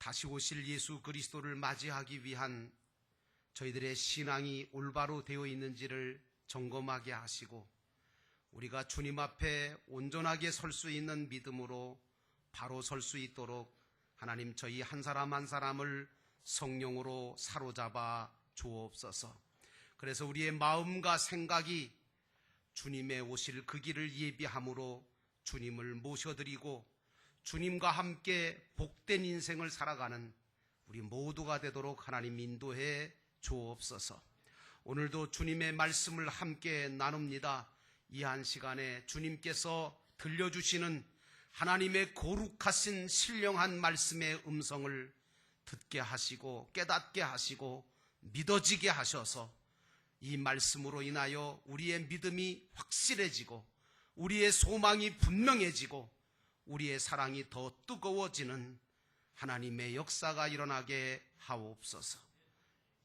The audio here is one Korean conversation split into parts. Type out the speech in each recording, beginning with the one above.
다시 오실 예수 그리스도를 맞이하기 위한 저희들의 신앙이 올바로 되어 있는지를 점검하게 하시고 우리가 주님 앞에 온전하게 설 수 있는 믿음으로 바로 설 수 있도록 하나님 저희 한 사람 한 사람을 성령으로 사로잡아 주옵소서. 그래서 우리의 마음과 생각이 주님의 오실 그 길을 예비함으로 주님을 모셔드리고 주님과 함께 복된 인생을 살아가는 우리 모두가 되도록 하나님 인도해 주옵소서. 오늘도 주님의 말씀을 함께 나눕니다. 이 한 시간에 주님께서 들려주시는 하나님의 거룩하신 신령한 말씀의 음성을 듣게 하시고 깨닫게 하시고 믿어지게 하셔서 이 말씀으로 인하여 우리의 믿음이 확실해지고 우리의 소망이 분명해지고 우리의 사랑이 더 뜨거워지는 하나님의 역사가 일어나게 하옵소서.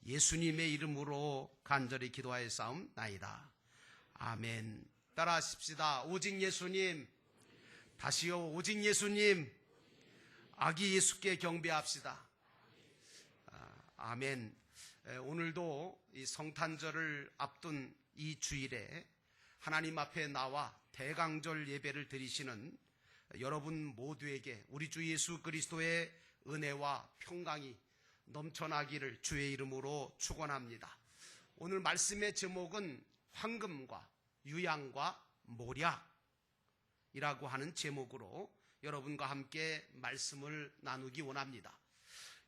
예수님의 이름으로 간절히 기도하여 싸움나이다. 아멘. 따라 하십시다. 오직 예수님. 다시요. 오직 예수님. 아기 예수께 경배합시다. 아, 아멘. 에, 오늘도 이 성탄절을 앞둔 이 주일에 하나님 앞에 나와 대강절 예배를 드리시는 여러분 모두에게 우리 주 예수 그리스도의 은혜와 평강이 넘쳐나기를 주의 이름으로 축원합니다. 오늘 말씀의 제목은 황금과 유양과 모략이라고 하는 제목으로 여러분과 함께 말씀을 나누기 원합니다.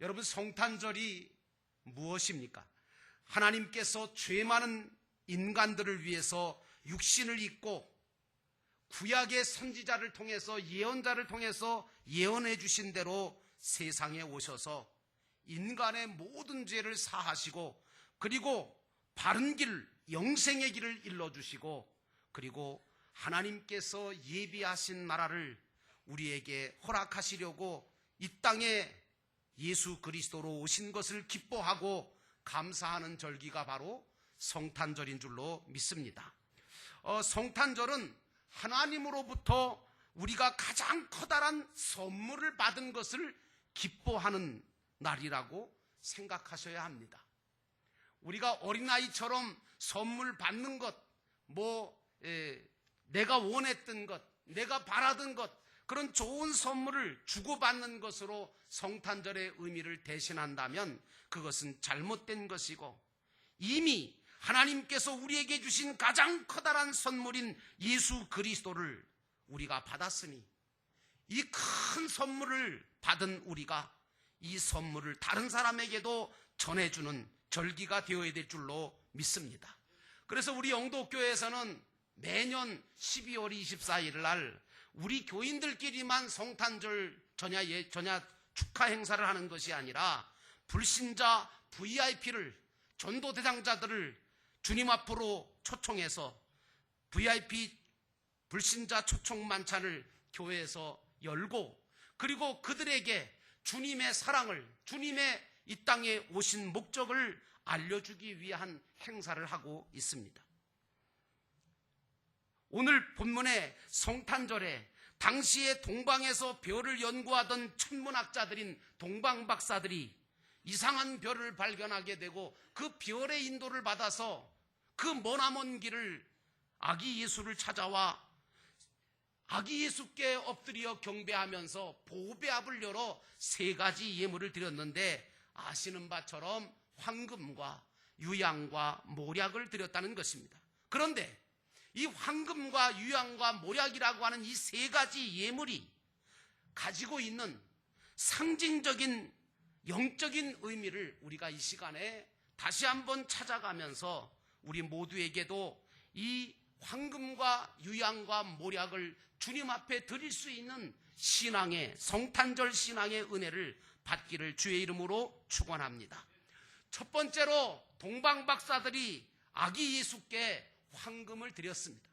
여러분 성탄절이 무엇입니까? 하나님께서 죄 많은 인간들을 위해서 육신을 입고 구약의 선지자를 통해서 예언자를 통해서 예언해 주신 대로 세상에 오셔서 인간의 모든 죄를 사하시고 그리고 바른 길, 영생의 길을 일러 주시고 그리고 하나님께서 예비하신 나라를 우리에게 허락하시려고 이 땅에 예수 그리스도로 오신 것을 기뻐하고 감사하는 절기가 바로 성탄절인 줄로 믿습니다. 어, 성탄절은 하나님으로부터 우리가 가장 커다란 선물을 받은 것을 기뻐하는 날이라고 생각하셔야 합니다. 우리가 어린아이처럼 선물 받는 것, 뭐, 에, 내가 원했던 것, 내가 바라던 것, 그런 좋은 선물을 주고받는 것으로 성탄절의 의미를 대신한다면 그것은 잘못된 것이고 이미 하나님께서 우리에게 주신 가장 커다란 선물인 예수 그리스도를 우리가 받았으니 이 큰 선물을 받은 우리가 이 선물을 다른 사람에게도 전해주는 절기가 되어야 될 줄로 믿습니다. 그래서 우리 영도교회에서는 매년 12월 24일 날 우리 교인들끼리만 성탄절 전야, 예, 전야 축하 행사를 하는 것이 아니라 불신자 VIP를 전도 대상자들을 주님 앞으로 초청해서 VIP 불신자 초청 만찬을 교회에서 열고 그리고 그들에게 주님의 사랑을 주님의 이 땅에 오신 목적을 알려주기 위한 행사를 하고 있습니다. 오늘 본문의 성탄절에 당시에 동방에서 별을 연구하던 천문학자들인 동방박사들이 이상한 별을 발견하게 되고 그 별의 인도를 받아서 그 머나먼 길을 아기 예수를 찾아와 아기 예수께 엎드려 경배하면서 보배합을 열어 세 가지 예물을 드렸는데 아시는 바처럼 황금과 유양과 모략을 드렸다는 것입니다. 그런데 이 황금과 유양과 모략이라고 하는 이 세 가지 예물이 가지고 있는 상징적인 영적인 의미를 우리가 이 시간에 다시 한번 찾아가면서 우리 모두에게도 이 황금과 유양과 모략을 주님 앞에 드릴 수 있는 신앙의 성탄절 신앙의 은혜를 받기를 주의 이름으로 축원합니다. 첫 번째로 동방 박사들이 아기 예수께 황금을 드렸습니다.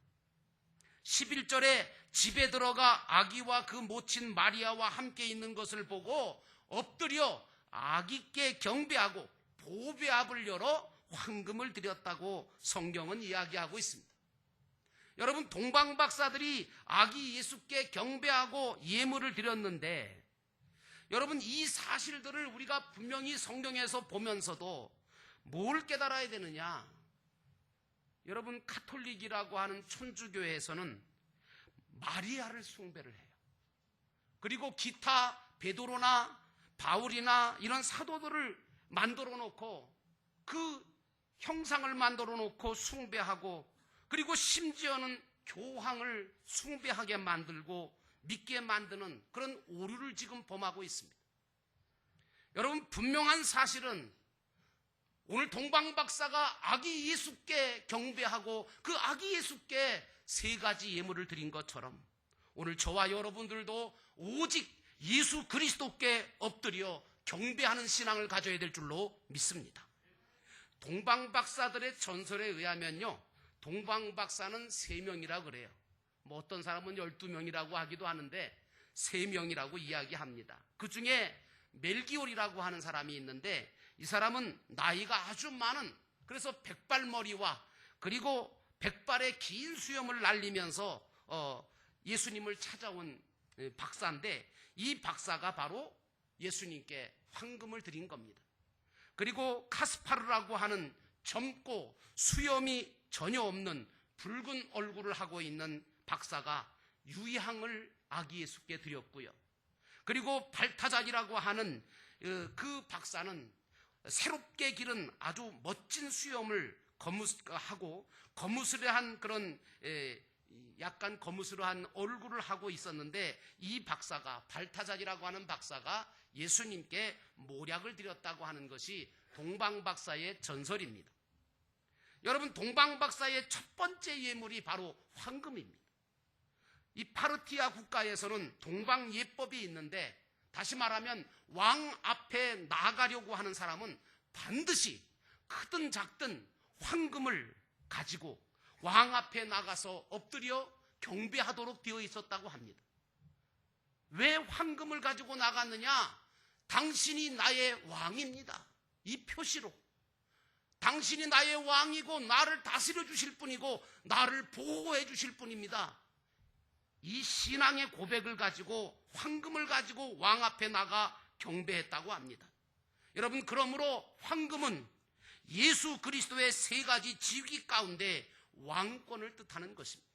11절에 집에 들어가 아기와 그 모친 마리아와 함께 있는 것을 보고 엎드려 아기께 경배하고 보배합을 열어 황금을 드렸다고 성경은 이야기하고 있습니다. 여러분 동방 박사들이 아기 예수께 경배하고 예물을 드렸는데 여러분 이 사실들을 우리가 분명히 성경에서 보면서도 뭘 깨달아야 되느냐? 여러분 카톨릭이라고 하는 천주교에서는 마리아를 숭배를 해요. 그리고 기타 베드로나 바울이나 이런 사도들을 만들어 놓고 그 형상을 만들어 놓고 숭배하고 그리고 심지어는 교황을 숭배하게 만들고 믿게 만드는 그런 오류를 지금 범하고 있습니다. 여러분 분명한 사실은 오늘 동방 박사가 아기 예수께 경배하고 그 아기 예수께 세 가지 예물을 드린 것처럼 오늘 저와 여러분들도 오직 예수 그리스도께 엎드려 경배하는 신앙을 가져야 될 줄로 믿습니다. 동방 박사들의 전설에 의하면요. 동방 박사는 세 명이라 그래요. 뭐 어떤 사람은 12명이라고 하기도 하는데 세 명이라고 이야기합니다. 그 중에 멜기올이라고 하는 사람이 있는데 이 사람은 나이가 아주 많은 그래서 백발머리와 그리고 백발의 긴 수염을 날리면서 어, 예수님을 찾아온 박사인데 이 박사가 바로 예수님께 황금을 드린 겁니다. 그리고 카스파르라고 하는 젊고 수염이 전혀 없는 붉은 얼굴을 하고 있는 박사가 유향을 아기 예수께 드렸고요. 그리고 발타작이라고 하는 그 박사는 새롭게 기른 아주 멋진 수염을 거무하고 거무스레한 그런 약간 거무스레한 얼굴을 하고 있었는데 이 박사가 발타작이라고 하는 박사가 예수님께 모략을 드렸다고 하는 것이 동방박사의 전설입니다. 여러분 동방박사의 첫 번째 예물이 바로 황금입니다. 이 파르티아 국가에서는 동방예법이 있는데 다시 말하면 왕 앞에 나가려고 하는 사람은 반드시 크든 작든 황금을 가지고 왕 앞에 나가서 엎드려 경배하도록 되어 있었다고 합니다. 왜 황금을 가지고 나갔느냐? 당신이 나의 왕입니다. 이 표시로. 당신이 나의 왕이고 나를 다스려 주실 분이고 나를 보호해 주실 분입니다. 이 신앙의 고백을 가지고 황금을 가지고 왕 앞에 나가 경배했다고 합니다. 여러분 그러므로 황금은 예수 그리스도의 세 가지 지위 가운데 왕권을 뜻하는 것입니다.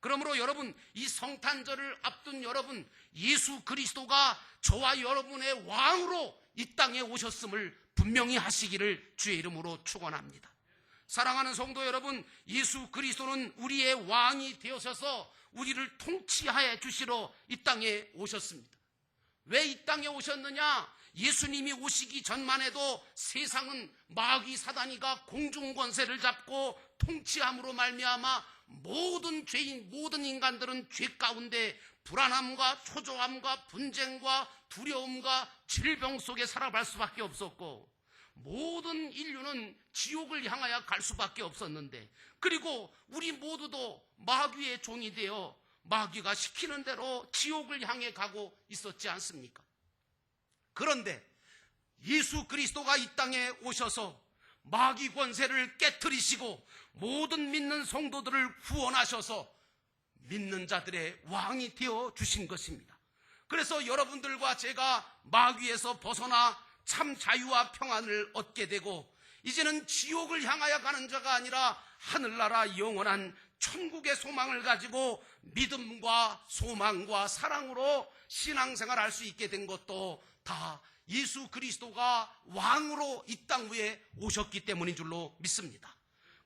그러므로 여러분 이 성탄절을 앞둔 여러분 예수 그리스도가 저와 여러분의 왕으로 이 땅에 오셨음을 분명히 하시기를 주의 이름으로 축원합니다. 사랑하는 성도 여러분, 예수 그리스도는 우리의 왕이 되어서서 우리를 통치하여 주시러 이 땅에 오셨습니다. 왜 이 땅에 오셨느냐? 예수님이 오시기 전만 해도 세상은 마귀 사단이가 공중 권세를 잡고 통치함으로 말미암아 모든 죄인 모든 인간들은 죄 가운데 불안함과 초조함과 분쟁과 두려움과 질병 속에 살아갈 수밖에 없었고 모든 인류는 지옥을 향하여 갈 수밖에 없었는데 그리고 우리 모두도 마귀의 종이 되어 마귀가 시키는 대로 지옥을 향해 가고 있었지 않습니까? 그런데 예수 그리스도가 이 땅에 오셔서 마귀 권세를 깨뜨리시고 모든 믿는 성도들을 구원하셔서 믿는 자들의 왕이 되어 주신 것입니다. 그래서 여러분들과 제가 마귀에서 벗어나 참 자유와 평안을 얻게 되고 이제는 지옥을 향하여 가는 자가 아니라 하늘나라 영원한 천국의 소망을 가지고 믿음과 소망과 사랑으로 신앙생활 할 수 있게 된 것도 다 예수 그리스도가 왕으로 이 땅 위에 오셨기 때문인 줄로 믿습니다.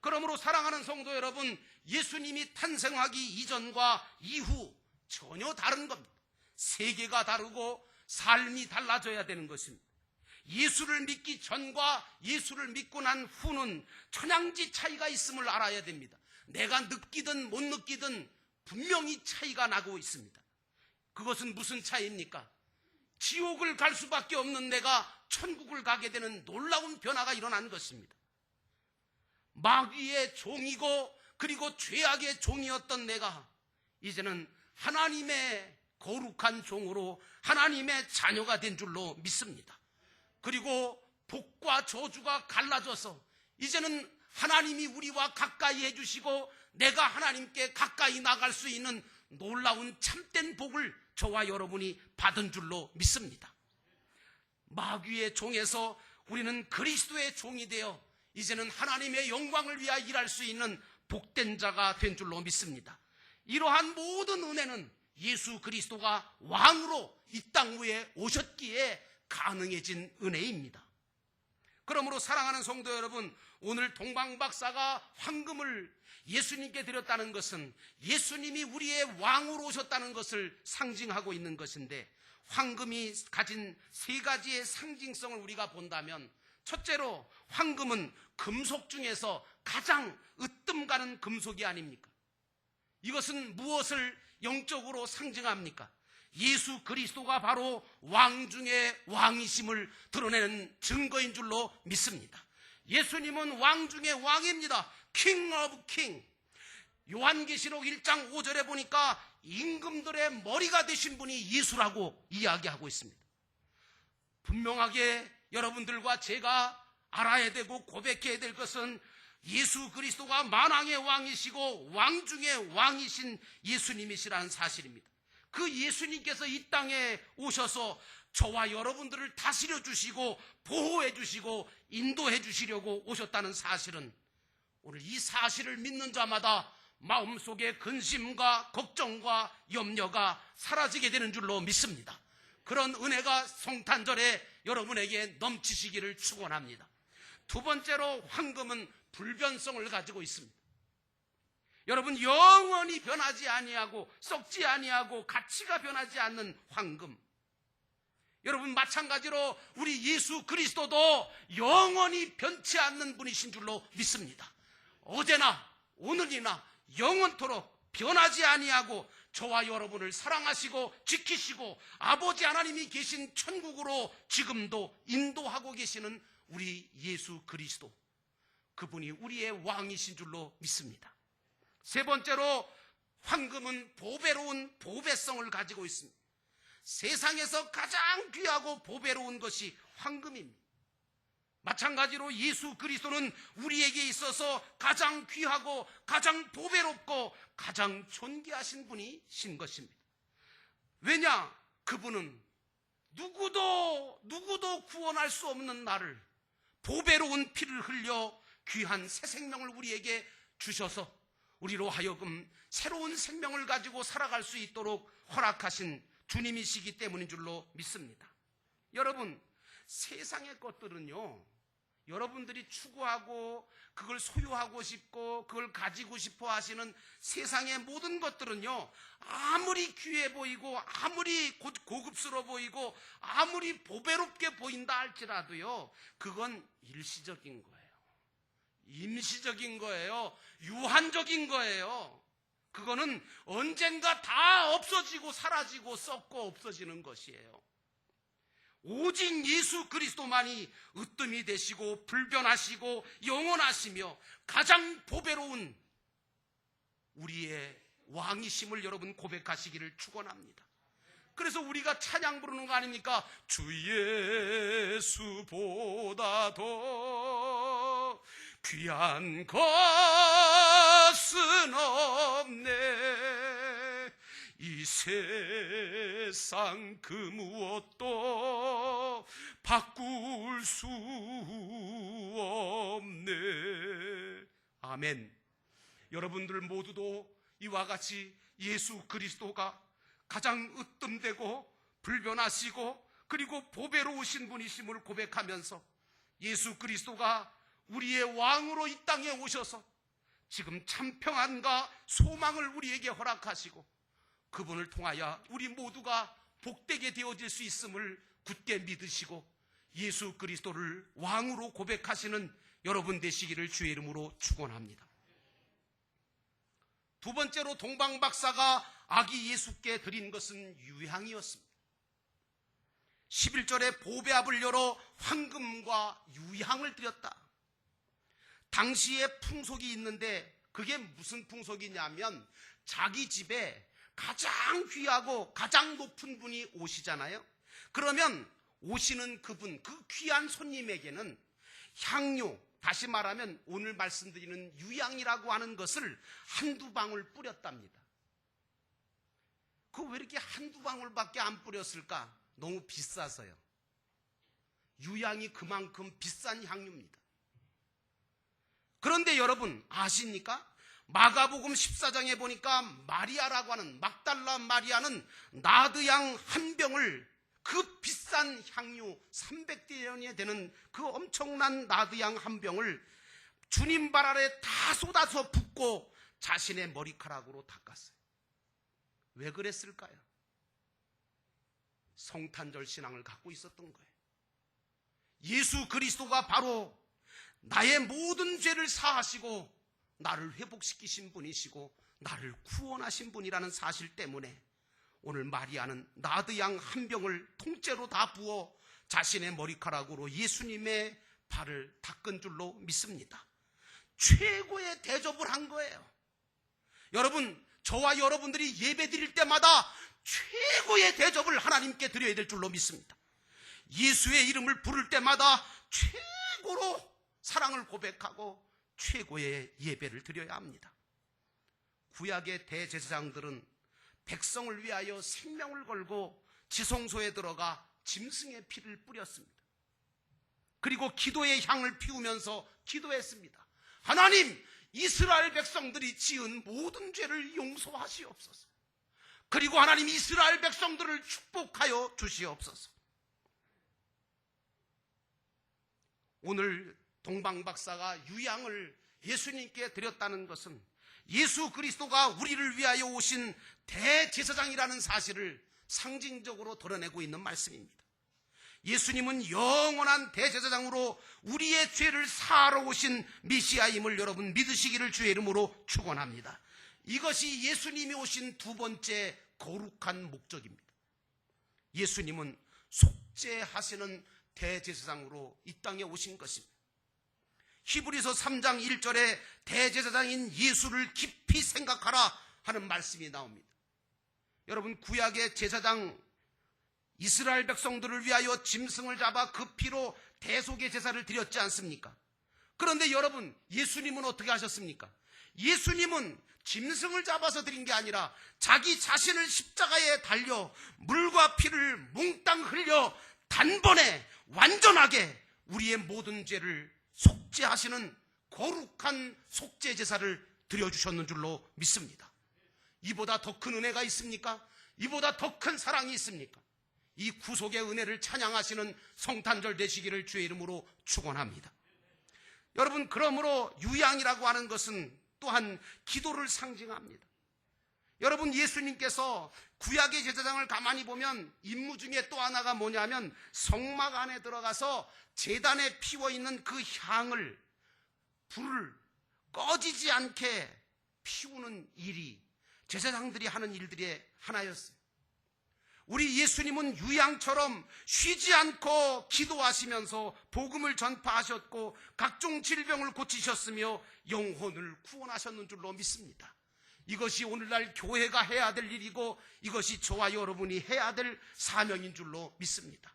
그러므로 사랑하는 성도 여러분, 예수님이 탄생하기 이전과 이후 전혀 다른 겁니다. 세계가 다르고 삶이 달라져야 되는 것입니다. 예수를 믿기 전과 예수를 믿고 난 후는 천양지 차이가 있음을 알아야 됩니다. 내가 느끼든 못 느끼든 분명히 차이가 나고 있습니다. 그것은 무슨 차이입니까? 지옥을 갈 수밖에 없는 내가 천국을 가게 되는 놀라운 변화가 일어난 것입니다. 마귀의 종이고 그리고 죄악의 종이었던 내가 이제는 하나님의 거룩한 종으로 하나님의 자녀가 된 줄로 믿습니다. 그리고 복과 저주가 갈라져서 이제는 하나님이 우리와 가까이 해주시고 내가 하나님께 가까이 나갈 수 있는 놀라운 참된 복을 저와 여러분이 받은 줄로 믿습니다. 마귀의 종에서 우리는 그리스도의 종이 되어 이제는 하나님의 영광을 위하여 일할 수 있는 복된 자가 된 줄로 믿습니다. 이러한 모든 은혜는 예수 그리스도가 왕으로 이 땅 위에 오셨기에 가능해진 은혜입니다. 그러므로 사랑하는 성도 여러분, 오늘 동방박사가 황금을 예수님께 드렸다는 것은 예수님이 우리의 왕으로 오셨다는 것을 상징하고 있는 것인데 황금이 가진 세 가지의 상징성을 우리가 본다면 첫째로 황금은 금속 중에서 가장 으뜸 가는 금속이 아닙니까? 이것은 무엇을 영적으로 상징합니까? 예수 그리스도가 바로 왕 중의 왕이심을 드러내는 증거인 줄로 믿습니다. 예수님은 왕 중의 왕입니다. 킹 오브 킹. 요한계시록 1장 5절에 보니까 임금들의 머리가 되신 분이 예수라고 이야기하고 있습니다. 분명하게 여러분들과 제가 알아야 되고 고백해야 될 것은 예수 그리스도가 만왕의 왕이시고 왕 중의 왕이신 예수님이시라는 사실입니다. 그 예수님께서 이 땅에 오셔서 저와 여러분들을 다스려 주시고 보호해 주시고 인도해 주시려고 오셨다는 사실은 오늘 이 사실을 믿는 자마다 마음속에 근심과 걱정과 염려가 사라지게 되는 줄로 믿습니다. 그런 은혜가 성탄절에 여러분에게 넘치시기를 축원합니다. 두 번째로 황금은 불변성을 가지고 있습니다. 여러분 영원히 변하지 아니하고 썩지 아니하고 가치가 변하지 않는 황금. 여러분 마찬가지로 우리 예수 그리스도도 영원히 변치 않는 분이신 줄로 믿습니다. 어제나 오늘이나 영원토록 변하지 아니하고 저와 여러분을 사랑하시고 지키시고 아버지 하나님이 계신 천국으로 지금도 인도하고 계시는 우리 예수 그리스도. 그분이 우리의 왕이신 줄로 믿습니다. 세 번째로 황금은 보배로운 보배성을 가지고 있습니다. 세상에서 가장 귀하고 보배로운 것이 황금입니다. 마찬가지로 예수 그리스도는 우리에게 있어서 가장 귀하고 가장 보배롭고 가장 존귀하신 분이신 것입니다. 왜냐? 그분은 누구도 누구도 구원할 수 없는 나를 보배로운 피를 흘려 귀한 새 생명을 우리에게 주셔서 우리로 하여금 새로운 생명을 가지고 살아갈 수 있도록 허락하신 주님이시기 때문인 줄로 믿습니다. 여러분, 세상의 것들은요, 여러분들이 추구하고 그걸 소유하고 싶고 그걸 가지고 싶어 하시는 세상의 모든 것들은요, 아무리 귀해 보이고 아무리 고- 고급스러워 보이고 아무리 보배롭게 보인다 할지라도요, 그건 일시적인 거예요. 임시적인 거예요. 유한적인 거예요. 그거는 언젠가 다 없어지고 사라지고 썩고 없어지는 것이에요. 오직 예수 그리스도만이 으뜸이 되시고 불변하시고 영원하시며 가장 보배로운 우리의 왕이심을 여러분 고백하시기를 축원합니다. 그래서 우리가 찬양 부르는 거 아닙니까? 주 예수보다 더 귀한 것은 없네. 이 세상 그 무엇도 바꿀 수 없네. 아멘. 여러분들 모두도 이와 같이 예수 그리스도가 가장 으뜸되고 불변하시고 그리고 보배로우신 분이심을 고백하면서 예수 그리스도가 우리의 왕으로 이 땅에 오셔서 지금 참 평안과 소망을 우리에게 허락하시고 그분을 통하여 우리 모두가 복되게 되어질 수 있음을 굳게 믿으시고 예수 그리스도를 왕으로 고백하시는 여러분 되시기를 주의 이름으로 축원합니다. 두 번째로 동방 박사가 아기 예수께 드린 것은 유향이었습니다. 11절에 보배압을 열어 황금과 유향을 드렸다. 당시에 풍속이 있는데 그게 무슨 풍속이냐면 자기 집에 가장 귀하고 가장 높은 분이 오시잖아요. 그러면 오시는 그분, 그 귀한 손님에게는 향료, 다시 말하면 오늘 말씀드리는 유향이라고 하는 것을 한두 방울 뿌렸답니다. 그 왜 이렇게 한두 방울밖에 안 뿌렸을까? 너무 비싸서요. 유향이 그만큼 비싼 향유입니다. 그런데 여러분 아십니까? 마가복음 14장에 보니까 마리아라고 하는 막달라 마리아는 나드 양 한 병을 그 비싼 향유 300대년이 되는 그 엄청난 나드 양 한 병을 주님 발 아래 다 쏟아서 붓고 자신의 머리카락으로 닦았어요. 왜 그랬을까요? 성탄절 신앙을 갖고 있었던 거예요. 예수 그리스도가 바로 나의 모든 죄를 사하시고 나를 회복시키신 분이시고 나를 구원하신 분이라는 사실 때문에 오늘 마리아는 나드 양 한 병을 통째로 다 부어 자신의 머리카락으로 예수님의 발을 닦은 줄로 믿습니다. 최고의 대접을 한 거예요. 여러분, 저와 여러분들이 예배 드릴 때마다 최고의 대접을 하나님께 드려야 될 줄로 믿습니다. 예수의 이름을 부를 때마다 최고로 사랑을 고백하고 최고의 예배를 드려야 합니다. 구약의 대제사장들은 백성을 위하여 생명을 걸고 지성소에 들어가 짐승의 피를 뿌렸습니다. 그리고 기도의 향을 피우면서 기도했습니다. 하나님, 이스라엘 백성들이 지은 모든 죄를 용서하시옵소서. 그리고 하나님 이스라엘 백성들을 축복하여 주시옵소서. 오늘 동방박사가 유양을 예수님께 드렸다는 것은 예수 그리스도가 우리를 위하여 오신 대제사장이라는 사실을 상징적으로 드러내고 있는 말씀입니다. 예수님은 영원한 대제사장으로 우리의 죄를 사하러 오신 메시아임을 여러분 믿으시기를 주의 이름으로 축원합니다. 이것이 예수님이 오신 두 번째 거룩한 목적입니다. 예수님은 속죄하시는 대제사장으로 이 땅에 오신 것입니다. 히브리서 3장 1절에 대제사장인 예수를 깊이 생각하라 하는 말씀이 나옵니다. 여러분 구약의 제사장 이스라엘 백성들을 위하여 짐승을 잡아 그 피로 대속의 제사를 드렸지 않습니까? 그런데 여러분 예수님은 어떻게 하셨습니까? 예수님은 짐승을 잡아서 드린 게 아니라 자기 자신을 십자가에 달려 물과 피를 몽땅 흘려 단번에 완전하게 우리의 모든 죄를 속죄하시는 거룩한 속죄 제사를 드려주셨는 줄로 믿습니다. 이보다 더 큰 은혜가 있습니까? 이보다 더 큰 사랑이 있습니까? 이 구속의 은혜를 찬양하시는 성탄절 되시기를 주의 이름으로 축원합니다. 여러분 그러므로 유양이라고 하는 것은 또한 기도를 상징합니다. 여러분 예수님께서 구약의 제사장을 가만히 보면 임무 중에 또 하나가 뭐냐면 성막 안에 들어가서 재단에 피워 있는 그 향을 불을 꺼지지 않게 피우는 일이 제사장들이 하는 일들의 하나였어요. 우리 예수님은 유양처럼 쉬지 않고 기도하시면서 복음을 전파하셨고 각종 질병을 고치셨으며 영혼을 구원하셨는 줄로 믿습니다. 이것이 오늘날 교회가 해야 될 일이고 이것이 저와 여러분이 해야 될 사명인 줄로 믿습니다.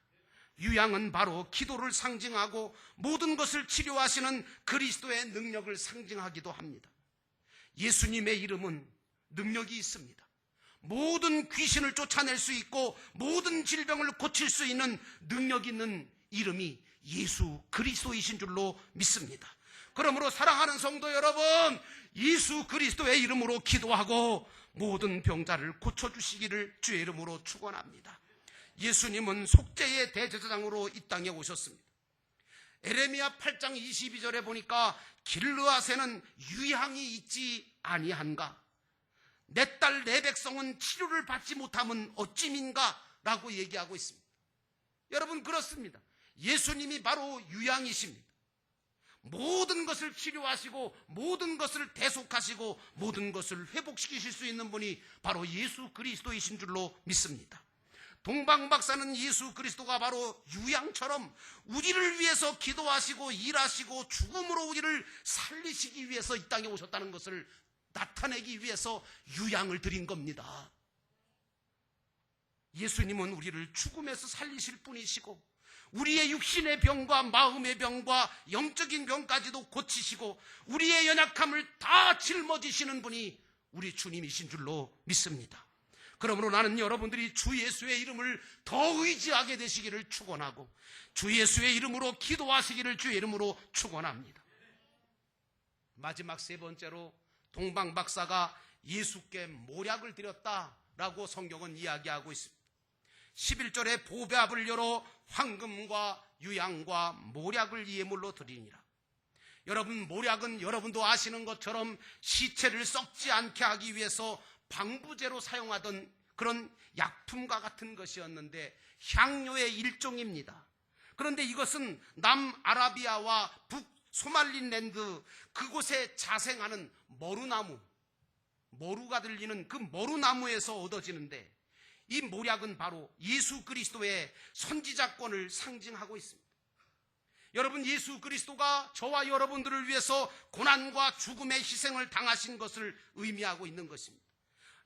유양은 바로 기도를 상징하고 모든 것을 치료하시는 그리스도의 능력을 상징하기도 합니다. 예수님의 이름은 능력이 있습니다. 모든 귀신을 쫓아낼 수 있고 모든 질병을 고칠 수 있는 능력 있는 이름이 예수 그리스도이신 줄로 믿습니다. 그러므로 사랑하는 성도 여러분, 예수 그리스도의 이름으로 기도하고 모든 병자를 고쳐주시기를 주의 이름으로 축원합니다. 예수님은 속죄의 대제사장으로 이 땅에 오셨습니다. 에레미야 8장 22절에 보니까 길르앗에는 유향이 있지 아니한가? 내 딸 내 백성은 치료를 받지 못함은 어찌민가? 라고 얘기하고 있습니다. 여러분 그렇습니다. 예수님이 바로 유향이십니다. 모든 것을 치료하시고 모든 것을 대속하시고 모든 것을 회복시키실 수 있는 분이 바로 예수 그리스도이신 줄로 믿습니다. 동방 박사는 예수 그리스도가 바로 유양처럼 우리를 위해서 기도하시고 일하시고 죽음으로 우리를 살리시기 위해서 이 땅에 오셨다는 것을 나타내기 위해서 유양을 드린 겁니다. 예수님은 우리를 죽음에서 살리실 분이시고 우리의 육신의 병과 마음의 병과 영적인 병까지도 고치시고 우리의 연약함을 다 짊어지시는 분이 우리 주님이신 줄로 믿습니다. 그러므로 나는 여러분들이 주 예수의 이름을 더 의지하게 되시기를 축원하고 주 예수의 이름으로 기도하시기를 주의 이름으로 축원합니다. 마지막 세 번째로 동방 박사가 예수께 모략을 드렸다라고 성경은 이야기하고 있습니다. 11절에 보배압을 열어 황금과 유양과 모략을 예물로 드리니라. 여러분 모략은 여러분도 아시는 것처럼 시체를 썩지 않게 하기 위해서 방부제로 사용하던 그런 약품과 같은 것이었는데 향료의 일종입니다. 그런데 이것은 남아라비아와 북 소말린랜드 그곳에 자생하는 머루나무, 머루가 들리는 그 머루나무에서 얻어지는데 이 모략은 바로 예수 그리스도의 선지자권을 상징하고 있습니다. 여러분 예수 그리스도가 저와 여러분들을 위해서 고난과 죽음의 희생을 당하신 것을 의미하고 있는 것입니다.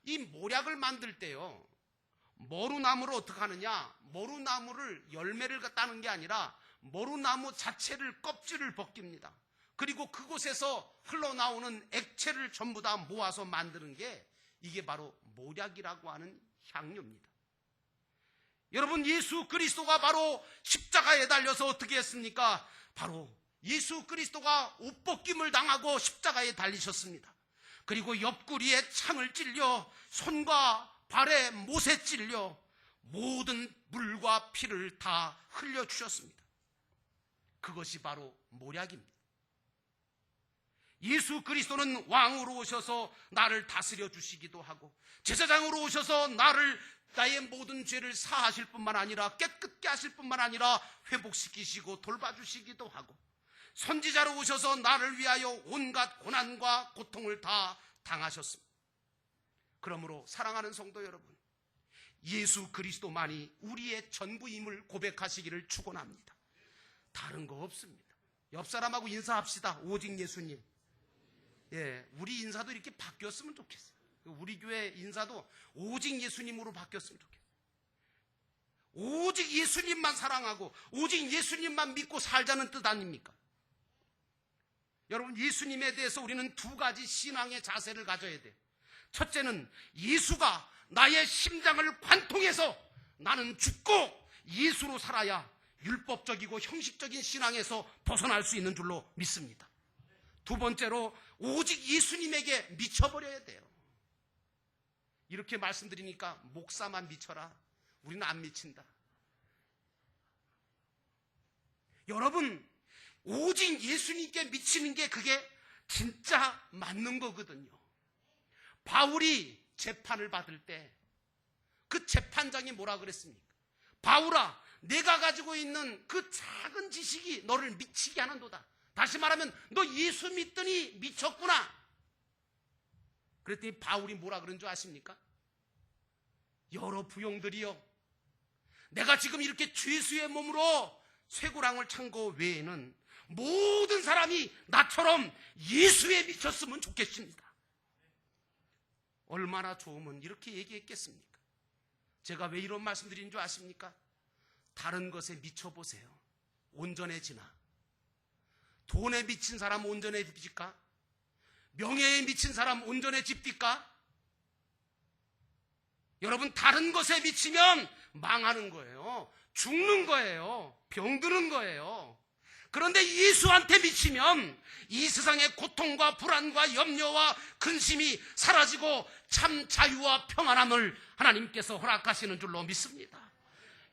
이 모략을 만들 때요. 머루나무를 어떻게 하느냐? 머루나무를 열매를 따는 게 아니라 머루나무 자체를 껍질을 벗깁니다. 그리고 그곳에서 흘러나오는 액체를 전부 다 모아서 만드는 게 이게 바로 모략이라고 하는 향료입니다. 여러분 예수 그리스도가 바로 십자가에 달려서 어떻게 했습니까? 바로 예수 그리스도가 옷 벗김을 당하고 십자가에 달리셨습니다. 그리고 옆구리에 창을 찔려 손과 발에 못에 찔려 모든 물과 피를 다 흘려 주셨습니다. 그것이 바로 모략입니다. 예수 그리스도는 왕으로 오셔서 나를 다스려 주시기도 하고 제사장으로 오셔서 나를 나의 모든 죄를 사하실 뿐만 아니라 깨끗게 하실 뿐만 아니라 회복시키시고 돌봐주시기도 하고 선지자로 오셔서 나를 위하여 온갖 고난과 고통을 다 당하셨습니다. 그러므로 사랑하는 성도 여러분, 예수 그리스도만이 우리의 전부임을 고백하시기를 축원합니다. 다른 거 없습니다. 옆 사람하고 인사합시다. 오직 예수님. 예, 우리 인사도 이렇게 바뀌었으면 좋겠어요. 우리 교회 인사도 오직 예수님으로 바뀌었으면 좋겠어요. 오직 예수님만 사랑하고 오직 예수님만 믿고 살자는 뜻 아닙니까? 여러분 예수님에 대해서 우리는 두 가지 신앙의 자세를 가져야 돼요. 첫째는 예수가 나의 심장을 관통해서 나는 죽고 예수로 살아야 율법적이고 형식적인 신앙에서 벗어날 수 있는 줄로 믿습니다. 두 번째로 오직 예수님에게 미쳐버려야 돼요. 이렇게 말씀드리니까 목사만 미쳐라. 우리는 안 미친다. 여러분, 오직 예수님께 미치는 게 그게 진짜 맞는 거거든요. 바울이 재판을 받을 때 그 재판장이 뭐라 그랬습니까? 바울아, 내가 가지고 있는 그 작은 지식이 너를 미치게 하는도다. 다시 말하면 너 예수 믿더니 미쳤구나. 그랬더니 바울이 뭐라 그런 줄 아십니까? 여러 부용들이요. 내가 지금 이렇게 죄수의 몸으로 쇠고랑을 찬 거 외에는 모든 사람이 나처럼 예수에 미쳤으면 좋겠습니다. 얼마나 좋으면 이렇게 얘기했겠습니까? 제가 왜 이런 말씀 드린 줄 아십니까? 다른 것에 미쳐보세요. 온전해지나. 돈에 미친 사람 온전해집니까? 명예에 미친 사람 온전해집니까? 여러분, 다른 것에 미치면 망하는 거예요. 죽는 거예요. 병드는 거예요. 그런데 예수한테 미치면 이 세상의 고통과 불안과 염려와 근심이 사라지고 참 자유와 평안함을 하나님께서 허락하시는 줄로 믿습니다.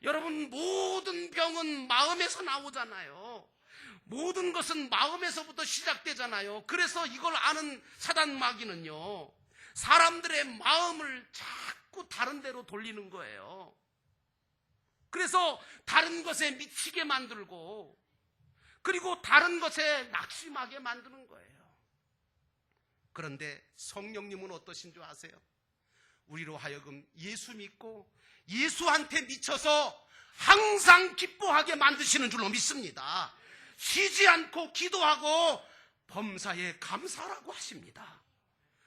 여러분, 모든 병은 마음에서 나오잖아요. 모든 것은 마음에서부터 시작되잖아요. 그래서 이걸 아는 사단 마귀는요, 사람들의 마음을 자꾸 다른 데로 돌리는 거예요. 그래서 다른 것에 미치게 만들고, 그리고 다른 것에 낙심하게 만드는 거예요. 그런데 성령님은 어떠신 줄 아세요? 우리로 하여금 예수 믿고 예수한테 미쳐서 항상 기뻐하게 만드시는 줄로 믿습니다. 쉬지 않고 기도하고 범사에 감사라고 하십니다.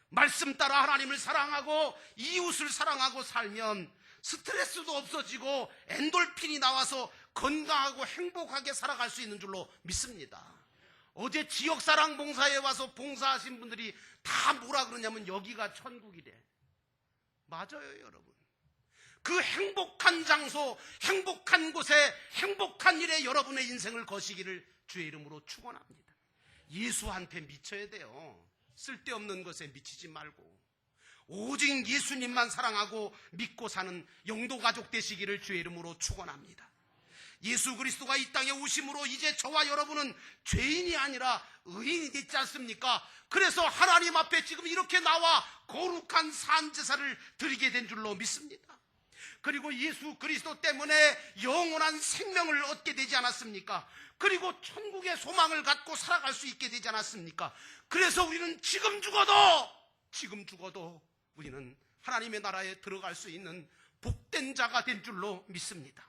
말씀 따라 하나님을 사랑하고 이웃을 사랑하고 살면 스트레스도 없어지고 엔돌핀이 나와서 건강하고 행복하게 살아갈 수 있는 줄로 믿습니다. 어제 지역사랑 봉사에 와서 봉사하신 분들이 다 뭐라 그러냐면 여기가 천국이래. 맞아요, 여러분. 그 행복한 장소, 행복한 곳에 행복한 일에 여러분의 인생을 거시기를 주의 이름으로 축원합니다. 예수한테 미쳐야 돼요. 쓸데없는 것에 미치지 말고 오직 예수님만 사랑하고 믿고 사는 영도 가족 되시기를 주의 이름으로 축원합니다. 예수 그리스도가 이 땅에 오심으로 이제 저와 여러분은 죄인이 아니라 의인이 됐지 않습니까? 그래서 하나님 앞에 지금 이렇게 나와 거룩한 산 제사를 드리게 된 줄로 믿습니다. 그리고 예수 그리스도 때문에 영원한 생명을 얻게 되지 않았습니까? 그리고 천국의 소망을 갖고 살아갈 수 있게 되지 않았습니까? 그래서 우리는 지금 죽어도 지금 죽어도 우리는 하나님의 나라에 들어갈 수 있는 복된 자가 된 줄로 믿습니다.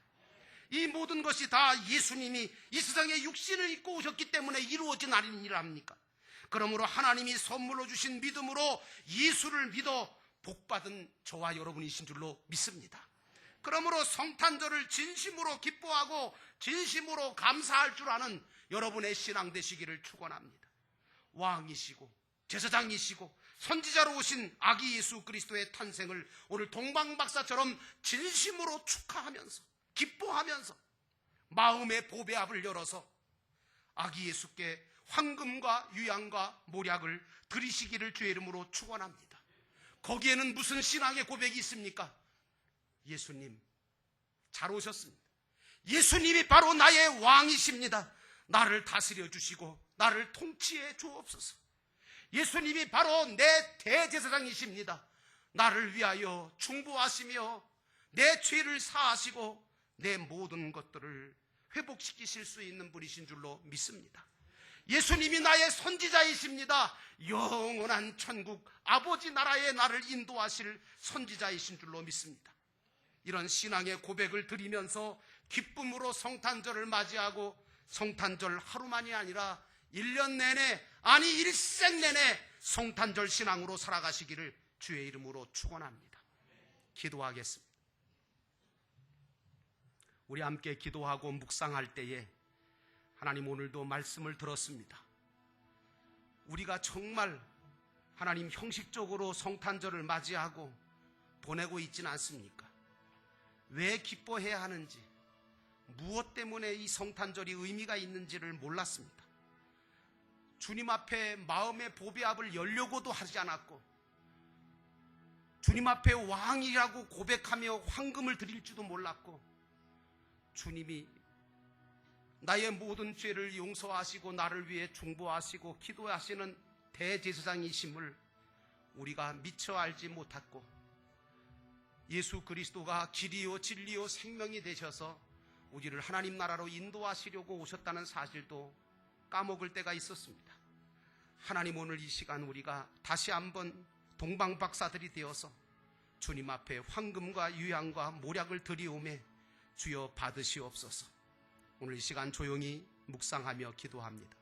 이 모든 것이 다 예수님이 이 세상에 육신을 입고 오셨기 때문에 이루어진 아니랍니까? 그러므로 하나님이 선물로 주신 믿음으로 예수를 믿어 복받은 저와 여러분이신 줄로 믿습니다. 그러므로 성탄절을 진심으로 기뻐하고 진심으로 감사할 줄 아는 여러분의 신앙 되시기를 축원합니다. 왕이시고 제사장이시고 선지자로 오신 아기 예수 그리스도의 탄생을 오늘 동방박사처럼 진심으로 축하하면서 기뻐하면서 마음의 보배합을 열어서 아기 예수께 황금과 유양과 모략을 드리시기를 주의 이름으로 축원합니다. 거기에는 무슨 신앙의 고백이 있습니까? 예수님 잘 오셨습니다. 예수님이 바로 나의 왕이십니다. 나를 다스려 주시고 나를 통치해 주옵소서. 예수님이 바로 내 대제사장이십니다. 나를 위하여 중보하시며 내 죄를 사하시고 내 모든 것들을 회복시키실 수 있는 분이신 줄로 믿습니다. 예수님이 나의 선지자이십니다. 영원한 천국 아버지 나라에 나를 인도하실 선지자이신 줄로 믿습니다. 이런 신앙의 고백을 드리면서 기쁨으로 성탄절을 맞이하고 성탄절 하루만이 아니라 1년 내내 아니 일생 내내 성탄절 신앙으로 살아가시기를 주의 이름으로 축원합니다. 기도하겠습니다. 우리 함께 기도하고 묵상할 때에 하나님 오늘도 말씀을 들었습니다. 우리가 정말 하나님 형식적으로 성탄절을 맞이하고 보내고 있지는 않습니까? 왜 기뻐해야 하는지, 무엇 때문에 이 성탄절이 의미가 있는지를 몰랐습니다. 주님 앞에 마음의 보배합을 열려고도 하지 않았고, 주님 앞에 왕이라고 고백하며 황금을 드릴 줄도 몰랐고, 주님이 나의 모든 죄를 용서하시고 나를 위해 중보하시고 기도하시는 대제사장이심을 우리가 미처 알지 못했고 예수 그리스도가 길이요 진리요 생명이 되셔서 우리를 하나님 나라로 인도하시려고 오셨다는 사실도 까먹을 때가 있었습니다. 하나님 오늘 이 시간 우리가 다시 한번 동방박사들이 되어서 주님 앞에 황금과 유양과 모략을 드리오매 주여 받으시옵소서. 오늘 이 시간 조용히 묵상하며 기도합니다.